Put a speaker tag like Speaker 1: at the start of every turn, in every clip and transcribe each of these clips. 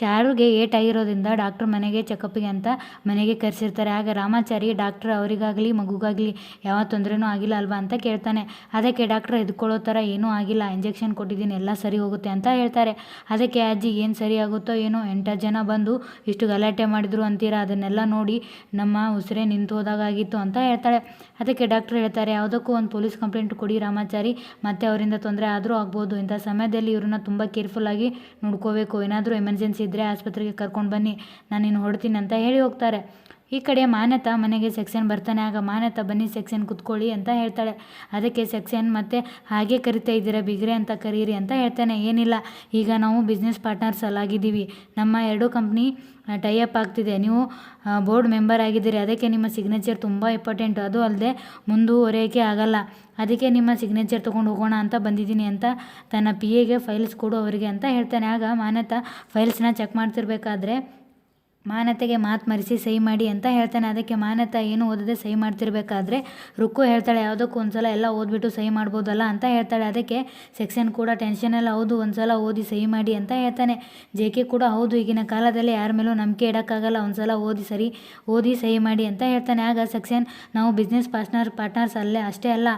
Speaker 1: ಚಾರುಗೆ eight ಆಗಿರೋದ್ರಿಂದ doctor ಮನೆಗೆ ಚೆಕಪ್ಪಿಗೆ ಅಂತ ಮನೆಗೆ ಕರೆಸಿರ್ತಾರೆ. ಆಗ ರಾಮಾಚಾರಿ ಡಾಕ್ಟ್ರ್ ಅವರಿಗಾಗಲಿ, ಮಗುಗಾಗಲಿ ಯಾವ ತೊಂದರೆನೂ ಆಗಿಲ್ಲ ಅಲ್ವಾ ಅಂತ ಕೇಳ್ತಾನೆ. ಅದಕ್ಕೆ ಡಾಕ್ಟ್ರ್ ಎದ್ಕೊಳ್ಳೋ ಥರ ಏನೂ ಆಗಿಲ್ಲ. ಇಂಜೆಕ್ಷನ್ ಕೊಟ್ಟಿದ್ದೀನಿ, ಎಲ್ಲ ಸರಿ ಹೋಗುತ್ತೆ ಅಂತ ಹೇಳ್ತಾರೆ. ಅದಕ್ಕೆ ಅಜ್ಜಿ, ಏನು ಸರಿ ಆಗುತ್ತೋ ಏನೋ ಎಂಟು ಜನ ಬಂದು ಇಷ್ಟು ಗಲಾಟೆ ಮಾಡಿದ್ರು ಅಂತೀರಾ? ಅದನ್ನೆಲ್ಲ ನೋಡಿ ನಮ್ಮ ಉಸಿರೇ ನಿಂತು ಹೋದಾಗಾಗಿತ್ತು ಅಂತ ಹೇಳ್ತಾಳೆ. ಅದಕ್ಕೆ ಡಾಕ್ಟ್ರ್ ಹೇಳ್ತಾರೆ, ಯಾವುದಕ್ಕೂ ಒಂದು ಪೊಲೀಸ್ ಕಂಪ್ಲೇಂಟ್ ಕೊಡಿ ರಾಮಾಚಾರಿ, ಮತ್ತೆ ಅವರಿಂದ ತೊಂದರೆ ಆದರೂ ಆಗ್ಬೋದು. ಇಂಥ ಸಮಯದಲ್ಲಿ ಇವ್ರನ್ನ ತುಂಬ ಕೇರ್ಫುಲ್ಲಾಗಿ ನೋಡ್ಕೋಬೇಕು. ಏನಾದರೂ ಎಮರ್ಜೆನ್ಸಿ ಇದ್ದರೆ ಆಸ್ಪತ್ರೆಗೆ ಕರ್ಕೊಂಡು ಬನ್ನಿ. ನಾನು ಇನ್ನು ಹೊಡ್ತೀನಿ ಅಂತ ಹೇಳಿ ಹೋಗ್ತಾರೆ. ಈ ಕಡೆ ಮಾನತ ಮನೆಗೆ ಸೆಕ್ಷನ್ ಬರ್ತಾನೆ, ಆಗ ಮಾನತ ಬನ್ನಿ ಸೆಕ್ಷನ್ ಕುತ್ಕೊಳ್ಳಿ ಅಂತ ಹೇಳ್ತಾಳೆ. ಅದಕ್ಕೆ ಸೆಕ್ಷನ್ ಮತ್ತೆ ಹಾಗೆ ಕರಿತಾ ಇದ್ದೀರಾ ಬಿಗ್ರೆ ಅಂತ ಕರೀರಿ ಅಂತ ಹೇಳ್ತಾನೆ. ಏನಿಲ್ಲ, ಈಗ ನಾವು ಬಿಸ್ನೆಸ್ ಪಾರ್ಟ್ನರ್ಸ್ ಅಲ್ಲಾಗಿದ್ದೀವಿ. ನಮ್ಮ ಎರಡೂ ಕಂಪ್ನಿ ಟೈ ಅಪ್ ಆಗ್ತಿದೆ. ನೀವು ಬೋರ್ಡ್ ಮೆಂಬರ್ ಆಗಿದ್ದೀರಿ. ಅದಕ್ಕೆ ನಿಮ್ಮ ಸಿಗ್ನೇಚರ್ ತುಂಬ ಇಂಪಾರ್ಟೆಂಟ್ ಅದು ಅಲ್ಲದೆ ಮುಂದುವರೆಯೋಕ್ಕೆ ಆಗಲ್ಲ. ಅದಕ್ಕೆ ನಿಮ್ಮ ಸಿಗ್ನೇಚರ್ ತೊಗೊಂಡು ಹೋಗೋಣ ಅಂತ ಬಂದಿದ್ದೀನಿ ಅಂತ ತನ್ನ ಪಿ ಎಗೆ ಫೈಲ್ಸ್ ಕೊಡು ಅವರಿಗೆ ಅಂತ ಹೇಳ್ತಾನೆ. ಆಗ ಮಾನತ ಫೈಲ್ಸ್ನ ಚೆಕ್ ಮಾಡ್ತಿರ್ಬೇಕಾದ್ರೆ ಮಾನತೆಗೆ ಮಾತು ಮರೆಸಿ ಸಹಿ ಮಾಡಿ ಅಂತ ಹೇಳ್ತಾನೆ. ಅದಕ್ಕೆ ಮಾನತ ಏನು ಓದದೆ ಸಹಿ ಮಾಡ್ತಿರ್ಬೇಕಾದ್ರೆ ರುಕ್ಕು ಹೇಳ್ತಾಳೆ, ಯಾವುದಕ್ಕೂ ಒಂದ್ಸಲ ಎಲ್ಲ ಓದ್ಬಿಟ್ಟು ಸಹಿ ಮಾಡ್ಬೋದಲ್ಲ ಅಂತ ಹೇಳ್ತಾಳೆ. ಅದಕ್ಕೆ ಸೆಕ್ಷನ್ ಕೂಡ ಟೆನ್ಷನ್ ಎಲ್ಲ ಹೌದು, ಒಂದ್ಸಲ ಓದಿ ಸಹಿ ಮಾಡಿ ಅಂತ ಹೇಳ್ತಾನೆ. ಜೆ ಕೆ ಕೂಡ ಹೌದು, ಈಗಿನ ಕಾಲದಲ್ಲಿ ಯಾರ ಮೇಲೂ ನಂಬಿಕೆ ಇಡೋಕ್ಕಾಗಲ್ಲ, ಒಂದ್ಸಲ ಓದಿ ಸರಿ, ಓದಿ ಸಹಿ ಮಾಡಿ ಅಂತ ಹೇಳ್ತಾನೆ. ಆಗ ಸೆಕ್ಷನ್ ನಾವು ಬಿಸ್ನೆಸ್ ಪಾರ್ಟ್ನರ್ ಪಾರ್ಟ್ನರ್ಸ್ ಅಲ್ಲೇ ಅಷ್ಟೇ ಅಲ್ಲ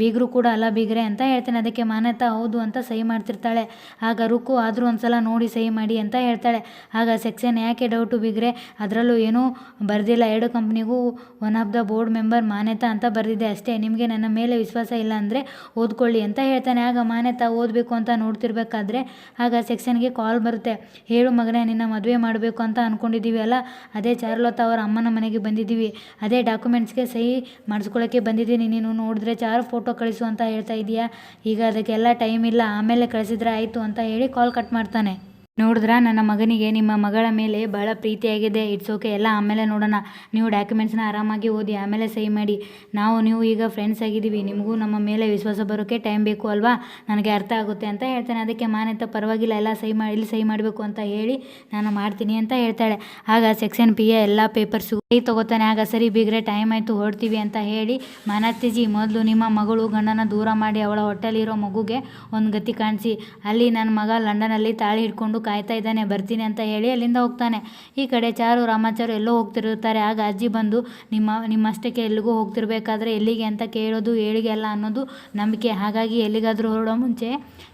Speaker 1: ಬೀಗರು ಕೂಡ ಅಲ್ಲ ಬೀಗ್ರೆ ಅಂತ ಹೇಳ್ತಾನೆ. ಅದಕ್ಕೆ ಮಾನ್ಯತಾ ಹೌದು ಅಂತ ಸಹಿ ಮಾಡ್ತಿರ್ತಾಳೆ. ಆಗ ರುಕ್ಕು ಆದರೂ ಒಂದ್ಸಲ ನೋಡಿ ಸಹಿ ಮಾಡಿ ಅಂತ ಹೇಳ್ತಾಳೆ. ಆಗ ಸೆಕ್ಷನ್ ಯಾಕೆ ಡೌಟು ಬೀಗ್ರೆ? ಅದರಲ್ಲೂ ಏನೂ ಬರೆದಿಲ್ಲ. ಎರಡು ಕಂಪ್ನಿಗೂ one of the board member Manyata ಅಂತ ಬರೆದಿದೆ ಅಷ್ಟೇ. ನಿಮಗೆ ನನ್ನ ಮೇಲೆ ವಿಶ್ವಾಸ ಇಲ್ಲ ಅಂದರೆ ಓದ್ಕೊಳ್ಳಿ ಅಂತ ಹೇಳ್ತಾನೆ. ಆಗ ಮಾನ್ಯತಾ ಓದಬೇಕು ಅಂತ ನೋಡ್ತಿರ್ಬೇಕಾದ್ರೆ ಆಗ ಸೆಕ್ಷನ್ಗೆ ಕಾಲ್ ಬರುತ್ತೆ. ಹೇಳು ಮಗನೇ, ನಿನ್ನ ಮದುವೆ ಮಾಡಬೇಕು ಅಂತ ಅಂದ್ಕೊಂಡಿದ್ದೀವಿ ಅಲ್ಲ? ಅದೇ ಚಾರುಲತಾ ಅವರ ಅಮ್ಮನ ಮನೆಗೆ ಬಂದಿದ್ದೀವಿ. ಅದೇ ಡಾಕ್ಯುಮೆಂಟ್ಸ್ಗೆ ಸಹಿ ಮಾಡಿಸ್ಕೊಳ್ಳೋಕ್ಕೆ ಬಂದಿದ್ದೀನಿ. ನೀನು ನೋಡಿದ್ರೆ ಚಾರು ಫೋಟೋ ಕಳಿಸು ಅಂತ ಹೇಳ್ತಾ ಇದೀಯಾ? ಈಗ ಅದಕ್ಕೆಲ್ಲ ಟೈಮ್ ಇಲ್ಲ, ಆಮೇಲೆ ಕಳಿಸಿದ್ರೆ ಆಯಿತು ಅಂತ ಹೇಳಿ ಕಾಲ್ ಕಟ್ ಮಾಡ್ತಾನೆ. ನೋಡಿದ್ರಾ? ನನ್ನ ಮಗನಿಗೆ ನಿಮ್ಮ ಮಗಳ ಮೇಲೆ ಬಹಳ ಪ್ರೀತಿಯಾಗಿದೆ. ಇಟ್ಸ್ ಓಕೆ ಎಲ್ಲ ಆಮೇಲೆ ನೋಡೋಣ. ನೀವು ಡಾಕ್ಯುಮೆಂಟ್ಸ್ನ ಆರಾಮಾಗಿ ಓದಿ ಆಮೇಲೆ ಸಹಿ ಮಾಡಿ. ನಾವು, ನೀವು ಈಗ ಫ್ರೆಂಡ್ಸ್ ಆಗಿದ್ದೀವಿ. ನಿಮಗೂ ನಮ್ಮ ಮೇಲೆ ವಿಶ್ವಾಸ ಬರೋಕ್ಕೆ ಟೈಮ್ ಬೇಕು ಅಲ್ವಾ? ನನಗೆ ಅರ್ಥ ಆಗುತ್ತೆ ಅಂತ ಹೇಳ್ತಾನೆ. ಅದಕ್ಕೆ ಮಾನ್ಯತ ಪರವಾಗಿಲ್ಲ. ಎಲ್ಲ ಸಹಿ ಮಾಡಿ ಇಲ್ಲಿ ಸಹಿ ಮಾಡಬೇಕು ಅಂತ ಹೇಳಿ ನಾನು ಮಾಡ್ತೀನಿ ಅಂತ ಹೇಳ್ತಾಳೆ. ಆಗ ಸೆಕ್ಷನ್ ಪಿ ಎ ಎಲ್ಲ ಪೇಪರ್ಸು ಸಹಿ ತೊಗೋತಾನೆ. ಆಗ ಸರಿ, ಬೀಗ್ರೆ ಟೈಮ್ ಆಯಿತು, ಹೊರಡ್ತೀವಿ ಅಂತ ಹೇಳಿ ಮಾನತ್ತಿಜಿ ಮೊದಲು ನಿಮ್ಮ ಮಗಳು ಗಂಡನ ದೂರ ಮಾಡಿ ಅವಳ ಹೊಟ್ಟೆಲಿರೋ ಮಗುಗೆ ಒಂದು ಗತಿ ಕಾಣಿಸಿ. ಅಲ್ಲಿ ನನ್ನ ಮಗ ಲಂಡನಲ್ಲಿ ತಾಳಿ ಹಿಡ್ಕೊಂಡು ಕಾಯ್ತಾ ಇದ್ದಾನೆ, ಬರ್ತೀನಿ ಅಂತ ಹೇಳಿ ಅಲ್ಲಿಂದ ಹೋಗ್ತಾನೆ. ಈ ಕಡೆ ಚಾರು, ರಾಮಾಚಾರು ಎಲ್ಲೋ ಹೋಗ್ತಿರುತ್ತಾರೆ. ಆಗ ಅಜ್ಜಿ ಬಂದು, ನಿಮ್ಮ, ನಿಮ್ಮಷ್ಟಕ್ಕೆ ಎಲ್ಲಿಗೂ ಹೋಗ್ತಿರ್ಬೇಕಾದ್ರೆ ಎಲ್ಲಿಗೆ ಅಂತ ಕೇಳೋದು, ಏಳಿಗೆ ಅಲ್ಲ ಅನ್ನೋದು ನಂಬಿಕೆ. ಹಾಗಾಗಿ ಎಲ್ಲಿಗಾದರೂ ಹೊರಡೋ ಮುಂಚೆ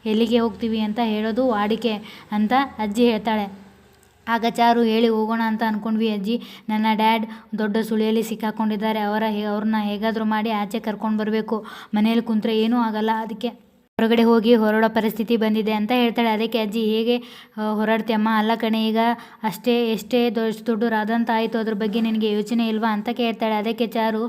Speaker 1: ಎಲ್ಲಿಗೆ ಹೋಗ್ತೀವಿ ಅಂತ ಹೇಳೋದು ವಾಡಿಕೆ ಅಂತ ಅಜ್ಜಿ ಹೇಳ್ತಾಳೆ. ಆಗ ಚಾರು, ಹೇಳಿ ಹೋಗೋಣ ಅಂತ ಅಂದ್ಕೊಂಡ್ವಿ ಅಜ್ಜಿ. ನನ್ನ ಡ್ಯಾಡ್ ದೊಡ್ಡ ಸುಳಿಯಲ್ಲಿ ಸಿಕ್ಕಾಕೊಂಡಿದ್ದಾರೆ. ಅವರ ಹೇ, ಅವ್ರನ್ನ ಹೇಗಾದರೂ ಮಾಡಿ ಆಚೆ ಕರ್ಕೊಂಡು ಬರಬೇಕು. ಮನೇಲಿ ಕುಂತ್ರೆ ಏನೂ ಆಗಲ್ಲ. ಅದಕ್ಕೆ ಹೊರಗಡೆ ಹೋಗಿ ಹೊರಡೋ ಪರಿಸ್ಥಿತಿ ಬಂದಿದೆ ಅಂತ ಹೇಳ್ತಾಳೆ. ಅದಕ್ಕೆ ಅಜ್ಜಿ, ಹೇಗೆ ಹೊರಡ್ತೀಯಮ್ಮ ಅಲ್ಲ ಕಣೆ, ಈಗ ಅಷ್ಟೇ, ಎಷ್ಟೇ ದೊಡ್ಡ ದೊಡ್ಡ ಆಯಿತು. ಅದ್ರ ಬಗ್ಗೆ ನಿನಗೆ ಯೋಚನೆ ಇಲ್ವಾ? ಅಂತ ಕೇಳ್ತಾಳೆ. ಅದಕ್ಕೆ ಚಾರು,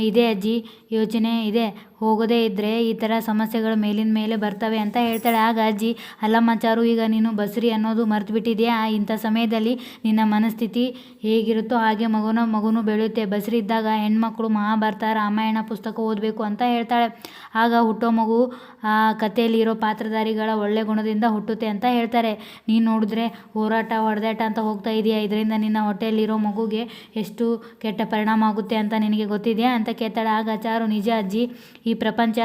Speaker 1: ಇದೆ ಅಜ್ಜಿ, ಯೋಚನೆ ಇದೆ. ಹೋಗೋದೇ ಇದ್ದರೆ ಈ ಥರ ಸಮಸ್ಯೆಗಳು ಮೇಲಿನ ಮೇಲೆ ಬರ್ತವೆ ಅಂತ ಹೇಳ್ತಾಳೆ. ಆಗ ಅಜ್ಜಿ, ಅಲ್ಲಮ್ಮ ಚಾರು, ಈಗ ನೀನು ಬಸ್ರಿ ಅನ್ನೋದು ಮರ್ತು ಬಿಟ್ಟಿದೆಯಾ ಇಂಥ ಸಮಯದಲ್ಲಿ ನಿನ್ನ ಮನಸ್ಥಿತಿ ಹೇಗಿರುತ್ತೋ ಹಾಗೆ ಮಗುನ ಮಗುನು ಬೆಳೆಯುತ್ತೆ. ಬಸ್ರಿ ಇದ್ದಾಗ ಹೆಣ್ಮಕ್ಳು ಮಹಾಭಾರತ ರಾಮಾಯಣ ಪುಸ್ತಕ ಓದಬೇಕು ಅಂತ ಹೇಳ್ತಾಳೆ. ಆಗ ಹುಟ್ಟೋ ಮಗು ಆ ಕಥೆಯಲ್ಲಿರೋ ಪಾತ್ರಧಾರಿಗಳ ಒಳ್ಳೆ ಗುಣದಿಂದ ಹುಟ್ಟುತ್ತೆ ಅಂತ ಹೇಳ್ತಾರೆ. ನೀನು ನೋಡಿದ್ರೆ ಹೋರಾಟ, ಹೊಡೆದಾಟ ಅಂತ ಹೋಗ್ತಾ ಇದೆಯಾ? ಇದರಿಂದ ನಿನ್ನ ಹೊಟ್ಟೆಯಲ್ಲಿರೋ ಮಗುಗೆ ಎಷ್ಟು ಕೆಟ್ಟ ಪರಿಣಾಮ ಆಗುತ್ತೆ ಅಂತ ನಿನಗೆ ಗೊತ್ತಿದೆಯಾ? ಅಂತ ಕೇಳ್ತಾಳೆ. ಆಗ ಚಾರು, ನಿಜ ಅಜ್ಜಿ ಈ ಪ್ರಪಂಚ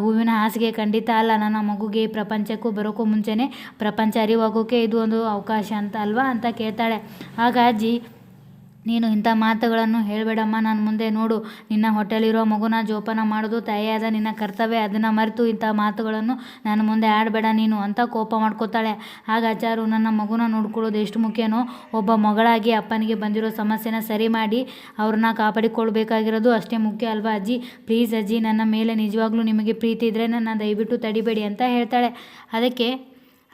Speaker 1: ಹೂವಿನ ಹಾಸಿಗೆ ಖಂಡಿತ ಅಲ್ಲ. ನನ್ನ ಮಗುಗೆ ಈ ಪ್ರಪಂಚಕ್ಕೂ ಬರೋಕ್ಕೂ ಮುಂಚೆನೇ ಪ್ರಪಂಚ ಅರಿವಾಗೋಕೆ ಇದು ಒಂದು ಅವಕಾಶ ಅಂತ ಅಲ್ವಾ ಅಂತ ಕೇಳ್ತಾಳೆ. ಆಗ ನೀನು ಇಂಥ ಮಾತುಗಳನ್ನು ಹೇಳಬೇಡಮ್ಮ. ನಾನು ಮುಂದೆ ನೋಡು. ನಿನ್ನ ಹೋಟೆಲಿರೋ ಮಗುನ ಜೋಪಾನ ಮಾಡೋದು ತಾಯಿಯಾದ ನಿನ್ನ ಕರ್ತವ್ಯ. ಅದನ್ನು ಮರೆತು ಇಂಥ ಮಾತುಗಳನ್ನು ನಾನು ಮುಂದೆ ಆಡಬೇಡ. ನೀನು ಅಂತ ಕೋಪ ಮಾಡ್ಕೋತಾಳೆ. ಆಗ ಆಚಾರು ನನ್ನ ಮಗುನ ನೋಡ್ಕೊಳ್ಳೋದು ಎಷ್ಟು ಮುಖ್ಯನೋ, ಒಬ್ಬ ಮಗಳಾಗಿ ಅಪ್ಪನಿಗೆ ಬಂದಿರೋ ಸಮಸ್ಯೆನ ಸರಿ ಮಾಡಿ ಅವ್ರನ್ನ ಕಾಪಾಡಿಕೊಳ್ಬೇಕಾಗಿರೋದು ಅಷ್ಟೇ ಮುಖ್ಯ ಅಲ್ವಾ ಅಜ್ಜಿ? ಪ್ಲೀಸ್ ಅಜ್ಜಿ, ನನ್ನ ಮೇಲೆ ನಿಜವಾಗ್ಲೂ ನಿಮಗೆ ಪ್ರೀತಿ ಇದ್ದರೆ ನನ್ನ ದಯವಿಟ್ಟು ತಡಿಬೇಡಿ ಅಂತ ಹೇಳ್ತಾಳೆ. ಅದಕ್ಕೆ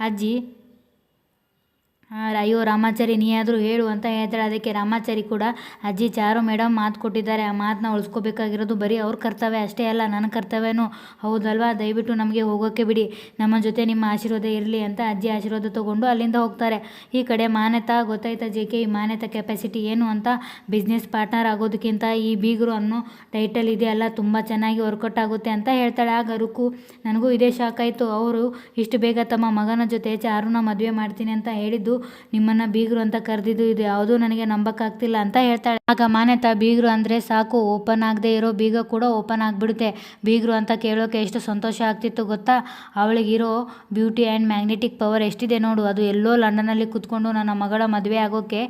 Speaker 1: ಅಜ್ಜಿ ಅಯ್ಯೋ, ರಾಮಾಚಾರಿ, ನೀಯಾದರೂ ಹೇಳು ಅಂತ ಹೇಳ್ತಾಳೆ. ಅದಕ್ಕೆ ರಾಮಾಚಾರಿ ಕೂಡ, ಅಜ್ಜಿ, ಚಾರು ಮೇಡಮ್ ಮಾತು ಕೊಟ್ಟಿದ್ದಾರೆ. ಆ ಮಾತನ್ನ ಉಳಿಸ್ಕೋಬೇಕಾಗಿರೋದು ಬರೀ ಅವ್ರ ಕರ್ತವ್ಯ ಅಷ್ಟೇ ಅಲ್ಲ, ನನ್ನ ಕರ್ತವ್ಯನೂ ಹೌದಲ್ವಾ? ದಯವಿಟ್ಟು ನಮಗೆ ಹೋಗೋಕ್ಕೆ ಬಿಡಿ. ನಮ್ಮ ಜೊತೆ ನಿಮ್ಮ ಆಶೀರ್ವಾದ ಇರಲಿ ಅಂತ ಅಜ್ಜಿ ಆಶೀರ್ವಾದ ತೊಗೊಂಡು ಅಲ್ಲಿಂದ ಹೋಗ್ತಾರೆ. ಈ ಕಡೆ ಮಾನ್ಯತಾ, ಗೊತ್ತಾಯ್ತಾ ಜೆ ಕೆ, ಈ ಮಾನ್ಯತಾ ಕೆಪಾಸಿಟಿ ಏನು ಅಂತ ಬಿಸ್ನೆಸ್ ಪಾರ್ಟ್ನರ್ ಆಗೋದಕ್ಕಿಂತ ಈ ಬೀಗರು ಅನ್ನೋ ಟೈಟಲ್ ಇದೆಯಲ್ಲ, ತುಂಬ ಚೆನ್ನಾಗಿ ವರ್ಕೌಟ್ ಆಗುತ್ತೆ ಅಂತ ಹೇಳ್ತಾಳೆ. ಆಗ ರುಕು ನನಗೂ ಇದೇ ಶಾಕ್ ಆಯಿತು. ಅವರು ಇಷ್ಟು ಬೇಗ ತಮ್ಮ ಮಗನ ಜೊತೆ ಚಾರುನ ಮದುವೆ ಮಾಡ್ತೀನಿ ಅಂತ ಹೇಳಿದ್ದು ನಿಮ್ಮನ್ನು ಬೀಗರು ಅಂತ ಕರೆದಿದ್ದು ಇದು ಯಾವುದು ನನಗೆ ನಂಬಕ್ಕಾಗ್ತಿಲ್ಲ ಅಂತ ಹೇಳ್ತಾಳೆ. ಆಗ ಮಾನ್ಯತಾ, ಬೀಗರು ಅಂದರೆ ಸಾಕು, ಓಪನ್ ಆಗದೆ ಇರೋ ಬೀಗ ಕೂಡ ಓಪನ್ ಆಗಿಬಿಡುತ್ತೆ. ಬೀಗರು ಅಂತ ಕೇಳೋಕೆ ಎಷ್ಟು ಸಂತೋಷ ಆಗ್ತಿತ್ತು ಗೊತ್ತಾ? ಅವಳಿಗಿರೋ ಬ್ಯೂಟಿ ಆ್ಯಂಡ್ ಮ್ಯಾಗ್ನೆಟಿಕ್ ಪವರ್ ಎಷ್ಟಿದೆ ನೋಡು. ಅದು ಎಲ್ಲೋ ಲಂಡನಲ್ಲಿ ಕೂತ್ಕೊಂಡು ನನ್ನ ಮಗಳ ಮದುವೆ ಆಗೋಕ್ಕೆ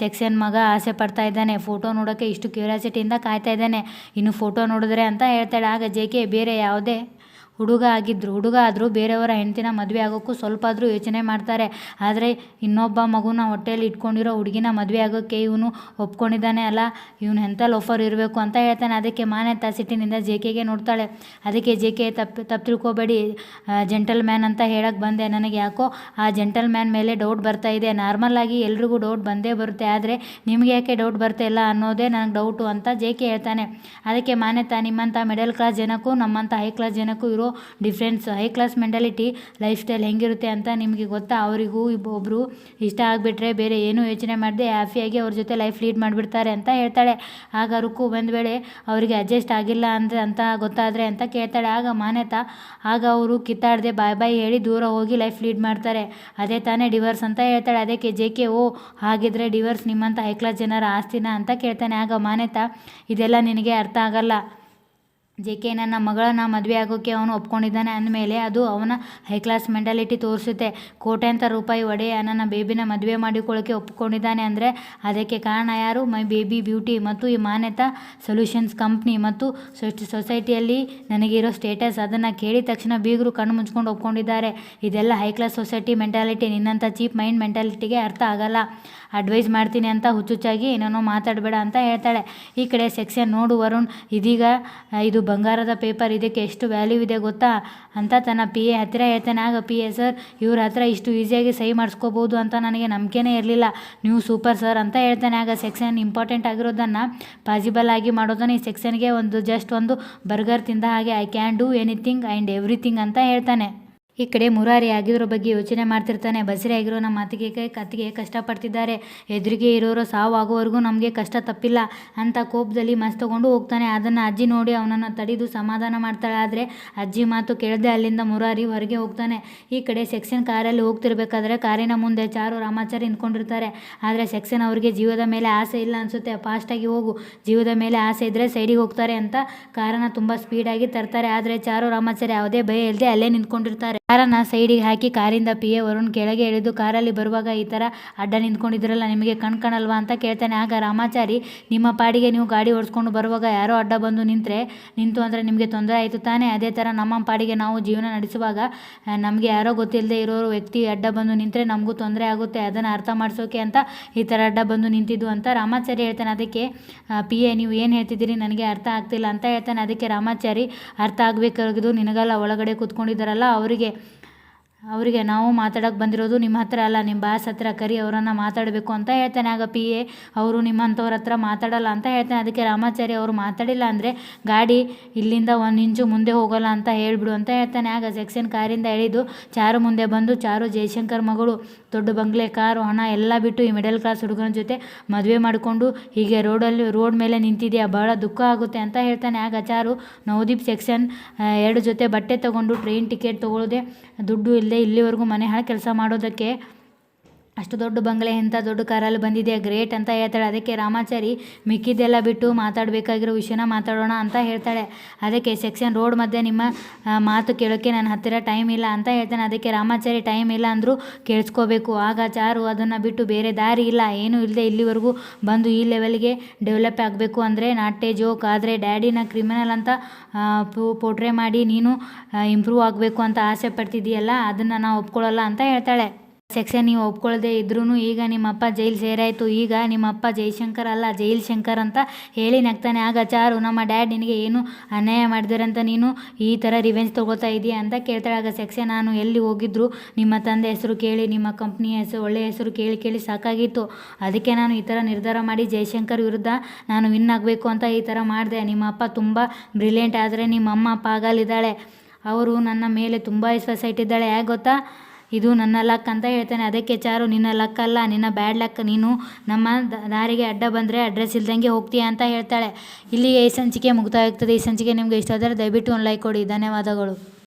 Speaker 1: ಸೆಕ್ಷನ್ ಮಗ ಆಸೆ ಪಡ್ತಾ ಇದ್ದಾನೆ. ಫೋಟೋ ನೋಡೋಕ್ಕೆ ಇಷ್ಟು ಕ್ಯೂರಿಯಾಸಿಟಿಯಿಂದ ಕಾಯ್ತಾ ಇದ್ದಾನೆ. ಇನ್ನು ಫೋಟೋ ನೋಡಿದ್ರೆ ಅಂತ ಹೇಳ್ತಾಳೆ. ಆಗ ಜೆ ಬೇರೆ ಯಾವುದೇ ಹುಡುಗ ಆಗಿದ್ದರು ಹುಡುಗ ಆದರೂ ಬೇರೆಯವರ ಹೆಂಡತಿನ ಮದುವೆ ಆಗೋಕ್ಕೂ ಸ್ವಲ್ಪ ಆದರೂ ಯೋಚನೆ ಮಾಡ್ತಾರೆ. ಆದರೆ ಇನ್ನೊಬ್ಬ ಮಗುನ ಹೊಟ್ಟೆಯಲ್ಲಿ ಇಟ್ಕೊಂಡಿರೋ ಹುಡುಗಿನ ಮದುವೆ ಆಗೋಕ್ಕೆ ಇವನು ಒಪ್ಕೊಂಡಿದ್ದಾನೆ ಅಲ್ಲ? ಇವನು ಎಂಥ ಆಫರ್ ಇರಬೇಕು ಅಂತ ಹೇಳ್ತಾನೆ. ಅದಕ್ಕೆ ಮಾನ್ಯತಾ ಸಿಟ್ಟಿನಿಂದ ಜೆ ಕೆಗೆ ನೋಡ್ತಾಳೆ. ಅದಕ್ಕೆ ಜೆ ಕೆ ತಪ್ಪು ತಪ್ಪು ತಿಳ್ಕೊಬೇಡಿ ಜೆಂಟಲ್ ಮ್ಯಾನ್ ಅಂತ ಹೇಳಕ್ಕೆ ಬಂದೆ. ನನಗೆ ಯಾಕೋ ಆ ಜೆಂಟಲ್ ಮ್ಯಾನ್ ಮೇಲೆ ಡೌಟ್ ಬರ್ತಾ ಇದೆ. ನಾರ್ಮಲ್ ಆಗಿ ಎಲ್ರಿಗೂ ಡೌಟ್ ಬಂದೇ ಬರುತ್ತೆ. ಆದರೆ ನಿಮಗೆ ಯಾಕೆ ಡೌಟ್ ಬರ್ತಾ ಇಲ್ಲ ಅನ್ನೋದೇ ನನಗೆ ಡೌಟು ಅಂತ ಜೆ ಕೆ ಹೇಳ್ತಾನೆ. ಅದಕ್ಕೆ ಮಾನ್ಯತಾ ನಿಮ್ಮಂಥ ಮಿಡಲ್ ಕ್ಲಾಸ್ ಜನಕ್ಕೂ ನಮ್ಮಂಥ ಹೈ ಕ್ಲಾಸ್ ಜನಕ್ಕೂ ಇರೋ difference high class mentality life style ಹೆಂಗಿರುತ್ತೆ ಅಂತ ನಿಮಗೆ ಗೊತ್ತಾ? ಅವರಿಗೂ ಒಬ್ಬರು ಇಷ್ಟ ಆಗಿಬಿಟ್ರೆ ಬೇರೆ ಏನೂ ಯೋಚನೆ ಮಾಡದೆ ಹ್ಯಾಪಿಯಾಗಿ ಅವ್ರ ಜೊತೆ ಲೈಫ್ ಲೀಡ್ ಮಾಡಿಬಿಡ್ತಾರೆ ಅಂತ ಹೇಳ್ತಾಳೆ. ಆಗ ರುಕ್ಕು ಒಂದು ವೇಳೆ ಅವರಿಗೆ ಅಡ್ಜಸ್ಟ್ ಆಗಿಲ್ಲ ಅಂದರೆ ಅಂತ ಗೊತ್ತಾದರೆ ಅಂತ ಕೇಳ್ತಾಳೆ. ಆಗ ಮಾನ್ಯತಾ, ಆಗ ಅವರು ಕಿತ್ತಾಡದೆ ಬಾಯ್ ಬಾಯ್ ಹೇಳಿ ದೂರ ಹೋಗಿ ಲೈಫ್ ಲೀಡ್ ಮಾಡ್ತಾರೆ. ಅದೇ ತಾನೇ ಡಿವರ್ಸ್ ಅಂತ ಹೇಳ್ತಾಳೆ. ಅದಕ್ಕೆ ಜೆ ಕೆ ಓ, ಹಾಗಿದ್ರೆ ಡಿವರ್ಸ್ ನಿಮ್ಮಂಥ ಹೈ ಕ್ಲಾಸ್ ಜನರ ಆಸ್ತಿನ? ಅಂತ ಕೇಳ್ತಾನೆ. ಆಗ ಮಾನ್ಯತಾ, ಇದೆಲ್ಲ ನಿನಗೆ ಅರ್ಥ ಆಗಲ್ಲ. ಜೆ ಕೆ ನನ್ನ ಮಗಳನ್ನ ಮದುವೆ ಆಗೋಕ್ಕೆ ಅವನು ಒಪ್ಕೊಂಡಿದ್ದಾನೆ ಅಂದಮೇಲೆ ಅದು ಅವನ ಹೈ ಕ್ಲಾಸ್ ಮೆಂಟಾಲಿಟಿ ತೋರಿಸುತ್ತೆ. ಕೋಟ್ಯಾಂತರ ರೂಪಾಯಿ ಒಡೆಯ ನನ್ನ ಬೇಬಿನ ಮದುವೆ ಮಾಡಿಕೊಳ್ಳೋಕ್ಕೆ ಒಪ್ಕೊಂಡಿದ್ದಾನೆ ಅಂದರೆ ಅದಕ್ಕೆ ಕಾರಣ ಯಾರು? ಮೈ ಬೇಬಿ ಬ್ಯೂಟಿ ಮತ್ತು ಈ ಮಾನ್ಯತಾ ಸೊಲ್ಯೂಷನ್ಸ್ ಕಂಪ್ನಿ ಮತ್ತು ಸೊಸೈಟಿಯಲ್ಲಿ ನನಗಿರೋ ಸ್ಟೇಟಸ್ ಅದನ್ನು ಕೇಳಿದ ತಕ್ಷಣ ಬೀಗರು ಕಣ್ಣು ಮುಚ್ಕೊಂಡು ಒಪ್ಕೊಂಡಿದ್ದಾರೆ. ಇದೆಲ್ಲ ಹೈ ಕ್ಲಾಸ್ ಸೊಸೈಟಿ ಮೆಂಟಾಲಿಟಿ ನಿನ್ನಂಥ ಚೀಪ್ ಮೈಂಡ್ ಮೆಂಟಾಲಿಟಿಗೆ ಅರ್ಥ ಆಗಲ್ಲ. ಅಡ್ವೈಸ್ ಮಾಡ್ತೀನಿ ಅಂತ ಹುಚ್ಚುಚ್ಚಾಗಿ ಏನೇನೋ ಮಾತಾಡಬೇಡ ಅಂತ ಹೇಳ್ತಾಳೆ. ಈ ಕಡೆ ಸೆಕ್ಷನ್ ನೋಡು ವರುಣ್, ಇದೀಗ ಇದು ಬಂಗಾರದ ಪೇಪರ್ ಇದಕ್ಕೆ ಎಷ್ಟು ವ್ಯಾಲ್ಯೂ ಇದೆ ಗೊತ್ತಾ? ಅಂತ ತನ್ನ ಪಿ ಎ ಹತ್ತಿರ ಹೇಳ್ತಾನೆ. ಆಗ ಪಿ ಎ ಸರ್, ಇವ್ರ ಹತ್ರ ಇಷ್ಟು ಈಸಿಯಾಗಿ ಸಹಿ ಮಾಡಿಸ್ಕೋಬೋದು ಅಂತ ನನಗೆ ನಂಬಿಕೆನೇ ಇರಲಿಲ್ಲ. ನೀವು ಸೂಪರ್ ಸರ್ ಅಂತ ಹೇಳ್ತಾನೆ. ಆಗ ಸೆಕ್ಷನ್ ಇಂಪಾರ್ಟೆಂಟ್ ಆಗಿರೋದನ್ನು ಪಾಸಿಬಲ್ ಆಗಿ ಮಾಡೋದನ್ನು ಈ ಸೆಕ್ಷನ್ಗೆ ಒಂದು ಜಸ್ಟ್ ಒಂದು ಬರ್ಗರ್ ತಿಂದ ಹಾಗೆ I can do anything and everything ಅಂತ ಹೇಳ್ತಾನೆ. ಈ ಕಡೆ ಮುರಾರಿ ಆಗಿರೋ ಬಗ್ಗೆ ಯೋಚನೆ ಮಾಡ್ತಿರ್ತಾನೆ. ಬಸರೆ ಆಗಿರೋ ನಮ್ಮ ಮಾತಿಗೆ ಕತ್ತಿಗೆ ಕಷ್ಟಪಡ್ತಿದ್ದಾರೆ. ಎದುರಿಗೆ ಇರೋರು ಸಾವಾಗೋವರೆಗೂ ನಮಗೆ ಕಷ್ಟ ತಪ್ಪಿಲ್ಲ ಅಂತ ಕೋಪದಲ್ಲಿ ಮಸ್ತ್ ತಗೊಂಡು ಹೋಗ್ತಾನೆ. ಅದನ್ನು ಅಜ್ಜಿ ನೋಡಿ ಅವನನ್ನು ತಡೆದು ಸಮಾಧಾನ ಮಾಡ್ತಾಳೆ. ಆದರೆ ಅಜ್ಜಿ ಮಾತು ಕೇಳದೆ ಅಲ್ಲಿಂದ ಮುರಾರಿ ಹೊರಗೆ ಹೋಗ್ತಾನೆ. ಈ ಕಡೆ ಸೆಕ್ಷನ್ ಕಾರಲ್ಲಿ ಹೋಗ್ತಿರ್ಬೇಕಾದ್ರೆ ಕಾರಿನ ಮುಂದೆ ಚಾರು ರಾಮಾಚಾರಿ ನಿಂತ್ಕೊಂಡಿರ್ತಾರೆ. ಆದರೆ ಸೆಕ್ಷನ್ ಅವರಿಗೆ ಜೀವದ ಮೇಲೆ ಆಸೆ ಇಲ್ಲ ಅನಿಸುತ್ತೆ. ಫಾಸ್ಟಾಗಿ ಹೋಗು, ಜೀವದ ಮೇಲೆ ಆಸೆ ಇದ್ದರೆ ಸೈಡಿಗೆ ಹೋಗ್ತಾರೆ ಅಂತ ಕಾರನ್ನು ತುಂಬ ಸ್ಪೀಡಾಗಿ ತರ್ತಾರೆ. ಆದರೆ ಚಾರು ರಾಮಾಚಾರಿ ಯಾವುದೇ ಭಯ ಇಲ್ಲದೆ ಅಲ್ಲೇ ನಿಂತ್ಕೊಂಡಿರ್ತಾರೆ. ಕಾರನ್ನು ಸೈಡಿಗೆ ಹಾಕಿ ಕಾರಿಂದ ಪಿ. ಎ. ವರುಣ್ ಕೆಳಗೆ ಇಳಿದು ಕಾರಲ್ಲಿ ಬರುವಾಗ ಈ ಥರ ಅಡ್ಡ ನಿಂತ್ಕೊಂಡಿದ್ರಲ್ಲ, ನಿಮಗೆ ಕಣ್ ಕಾಣಲ್ವಾ ಅಂತ ಕೇಳ್ತಾನೆ. ಆಗ ರಾಮಾಚಾರಿ, ನಿಮ್ಮ ಪಾಡಿಗೆ ನೀವು ಗಾಡಿ ಓಡಿಸ್ಕೊಂಡು ಬರುವಾಗ ಯಾರೋ ಅಡ್ಡ ಬಂದು ನಿಂತರೆ, ನಿಂತು ಅಂದರೆ ನಿಮಗೆ ತೊಂದರೆ ಆಯಿತು ತಾನೇ? ಅದೇ ಥರ ನಮ್ಮ ಪಾಡಿಗೆ ನಾವು ಜೀವನ ನಡೆಸುವಾಗ ನಮಗೆ ಯಾರೋ ಗೊತ್ತಿಲ್ಲದೆ ಇರೋರು ವ್ಯಕ್ತಿ ಅಡ್ಡ ಬಂದು ನಿಂತರೆ ನಮಗೂ ತೊಂದರೆ ಆಗುತ್ತೆ, ಅದನ್ನು ಅರ್ಥ ಮಾಡಿಸೋಕೆ ಅಂತ ಈ ಥರ ಅಡ್ಡ ಬಂದು ನಿಂತಿದ್ದು ಅಂತ ರಾಮಾಚಾರಿ ಹೇಳ್ತಾನೆ. ಅದಕ್ಕೆ ಪಿ. ಎ. ನೀವು ಏನು ಹೇಳ್ತಿದ್ದೀರಿ ನನಗೆ ಅರ್ಥ ಆಗ್ತಿಲ್ಲ ಅಂತ ಹೇಳ್ತಾನೆ. ಅದಕ್ಕೆ ರಾಮಾಚಾರಿ, ಅರ್ಥ ಆಗಬೇಕಾಗಿದ್ದು ನಿನಗಲ್ಲ, ಒಳಗಡೆ ಕೂತ್ಕೊಂಡಿದ್ದಾರಲ್ಲ, ಅವರಿಗೆ ಅವರಿಗೆ ನಾವು ಮಾತಾಡೋಕೆ ಬಂದಿರೋದು ನಿಮ್ಮ ಹತ್ರ ಅಲ್ಲ ನಿಮ್ಮ ಬಾಸ್ ಹತ್ರ ಕರಿ ಅವರನ್ನು ಮಾತಾಡಬೇಕು ಅಂತ ಹೇಳ್ತಾನೆ. ಆಗ ಪಿ ಎ ಅವರು ನಿಮ್ಮಂಥವ್ರ ಹತ್ರ ಮಾತಾಡಲ್ಲ ಅಂತ ಹೇಳ್ತಾನೆ. ಅದಕ್ಕೆ ರಾಮಾಚಾರಿ ಅವರು ಮಾತಾಡಿಲ್ಲ ಅಂದರೆ ಗಾಡಿ ಇಲ್ಲಿಂದ ಒಂದು ಇಂಚು ಮುಂದೆ ಹೋಗೋಲ್ಲ ಅಂತ ಹೇಳಿಬಿಡು ಅಂತ ಹೇಳ್ತಾನೆ. ಆಗ ಸೆಕ್ಷನ್ ಕಾರಿಂದ ಎಳೆದು ಚಾರು ಮುಂದೆ ಬಂದು ಚಾರು ಜಯಶಂಕರ್ ಮಗಳು, ದೊಡ್ಡ ಬಂಗ್ಲೆ, ಕಾರು, ಹಣ ಎಲ್ಲ ಬಿಟ್ಟು ಈ ಮಿಡಲ್ ಕ್ಲಾಸ್ ಹುಡುಗನ ಜೊತೆ ಮದುವೆ ಮಾಡಿಕೊಂಡು ಹೀಗೆ ರೋಡಲ್ಲಿ ರೋಡ್ ಮೇಲೆ ನಿಂತಿದೆಯಾ? ಬಹಳ ದುಃಖ ಆಗುತ್ತೆ ಅಂತ ಹೇಳ್ತಾನೆ. ಆಗ ಚಾರು, ನವದೀಪ್ ಸೆಕ್ಷನ್ ಎರಡು ಜೊತೆ ಬಟ್ಟೆ ತೊಗೊಂಡು ಟ್ರೈನ್ ಟಿಕೆಟ್ ತೊಗೊಳ್ಳೋದೆ ದುಡ್ಡು ಇಲ್ಲದೆ ಇಲ್ಲಿವರೆಗೂ ಮನೆ ಹಾಳು ಕೆಲಸ ಮಾಡೋದಕ್ಕೆ ಅಷ್ಟು ದೊಡ್ಡ ಬಂಗಲೆ, ಎಂಥ ದೊಡ್ಡ ಕಾರಲ್ಲಿ ಬಂದಿದೆ ಗ್ರೇಟ್ ಅಂತ ಹೇಳ್ತಾಳೆ. ಅದಕ್ಕೆ ರಾಮಾಚಾರಿ ಮಿಕ್ಕಿದ್ದೆಲ್ಲ ಬಿಟ್ಟು ಮಾತಾಡಬೇಕಾಗಿರೋ ವಿಷಯನ ಮಾತಾಡೋಣ ಅಂತ ಹೇಳ್ತಾಳೆ. ಅದಕ್ಕೆ ಸೆಕ್ಷನ್ ರೋಡ್ ಮಧ್ಯೆ ನಿಮ್ಮ ಮಾತು ಕೇಳೋಕ್ಕೆ ನನ್ನ ಹತ್ತಿರ ಟೈಮ್ ಇಲ್ಲ ಅಂತ ಹೇಳ್ತಾನೆ. ಅದಕ್ಕೆ ರಾಮಾಚಾರಿ ಟೈಮ್ ಇಲ್ಲ ಅಂದರೂ ಕೇಳಿಸ್ಕೋಬೇಕು. ಆಗ ಚಾರು ಅದನ್ನು ಬಿಟ್ಟು ಬೇರೆ ದಾರಿ ಇಲ್ಲ. ಏನೂ ಇಲ್ಲದೆ ಇಲ್ಲಿವರೆಗೂ ಬಂದು ಈ ಲೆವೆಲ್ಗೆ ಡೆವಲಪ್ ಆಗಬೇಕು ಅಂದರೆ ನಾಟ್ಯ ಜೋಕ್ ಆದರೆ ಡ್ಯಾಡಿನ ಕ್ರಿಮಿನಲ್ ಅಂತ ಪೋಟ್ರೆ ಮಾಡಿ ನೀನು ಇಂಪ್ರೂವ್ ಆಗಬೇಕು ಅಂತ ಆಸೆ ಪಡ್ತಿದ್ದೀಯಲ್ಲ, ಅದನ್ನು ನಾನು ಒಪ್ಕೊಳ್ಳಲ್ಲ ಅಂತ ಹೇಳ್ತಾಳೆ. ಸೆಕ್ಷನ್ ನೀವು ಒಪ್ಕೊಳ್ಳದೆ ಇದ್ರೂ ಈಗ ನಿಮ್ಮಪ್ಪ ಜೈಲು ಸೇರಾಯಿತು. ಈಗ ನಿಮ್ಮಪ್ಪ ಜೈಶಂಕರ್ ಅಲ್ಲ, ಜೈಲ್ ಶಂಕರ್ ಅಂತ ಹೇಳಿ ನಗ್ತಾನೆ. ಆಗ ಚಾರು, ನಮ್ಮ ಡ್ಯಾಡ್ ನಿನಗೆ ಏನು ಅನ್ಯಾಯ ಮಾಡಿದಾರಂತ ನೀನು ಈ ಥರ ರಿವೆಂಜ್ ತೊಗೋತಾ ಇದೆಯಾ ಅಂತ ಕೇಳ್ತಾಳೆ. ಆಗ ಸೆಕ್ಷನ್ ನಾನು ಎಲ್ಲಿ ಹೋಗಿದ್ರು ನಿಮ್ಮ ತಂದೆ ಹೆಸರು ಕೇಳಿ, ನಿಮ್ಮ ಕಂಪ್ನಿಯ ಹೆಸರು, ಒಳ್ಳೆಯ ಹೆಸರು ಕೇಳಿ ಕೇಳಿ ಸಾಕಾಗಿತ್ತು. ಅದಕ್ಕೆ ನಾನು ಈ ಥರ ನಿರ್ಧಾರ ಮಾಡಿ ಜೈಶಂಕರ್ ವಿರುದ್ಧ ನಾನು ವಿನ್ ಆಗಬೇಕು ಅಂತ ಈ ಥರ ಮಾಡಿದೆ. ನಿಮ್ಮ ಅಪ್ಪ ತುಂಬ ಬ್ರಿಲಿಯಂಟ್ ಆದರೆ ನಿಮ್ಮ ಅಮ್ಮ ಪಾಗಲಿದ್ದಾಳೆ ಅವರು ನನ್ನ ಮೇಲೆ ತುಂಬ ವಿಶ್ವಾಸ ಇಟ್ಟಿದ್ದಾಳೆ. ಯಾಕೆ ಗೊತ್ತಾ? ಇದು ನನ್ನ ಲಕ್ ಅಂತ ಹೇಳ್ತಾನೆ. ಅದಕ್ಕೆ ಚಾರು, ನಿನ್ನ ಲಕ್ ಅಲ್ಲ, ನಿನ್ನ ಬ್ಯಾಡ್ ಲಕ್. ನೀನು ನಮ್ಮ ದಾರಿಗೆ ಅಡ್ಡ ಬಂದರೆ ಅಡ್ರೆಸ್ ಇಲ್ದಂಗೆ ಹೋಗ್ತೀಯ ಅಂತ ಹೇಳ್ತಾಳೆ. ಇಲ್ಲಿಗೆ ಈ ಸಂಚಿಕೆ ಮುಕ್ತಾಯ ಆಗ್ತದೆ ಈ ಸಂಚಿಕೆ ನಿಮಗೆ ಇಷ್ಟ ಆದರೆ ದಯವಿಟ್ಟು ಒಂದು ಲೈಕ್ ಕೊಡಿ. ಧನ್ಯವಾದಗಳು.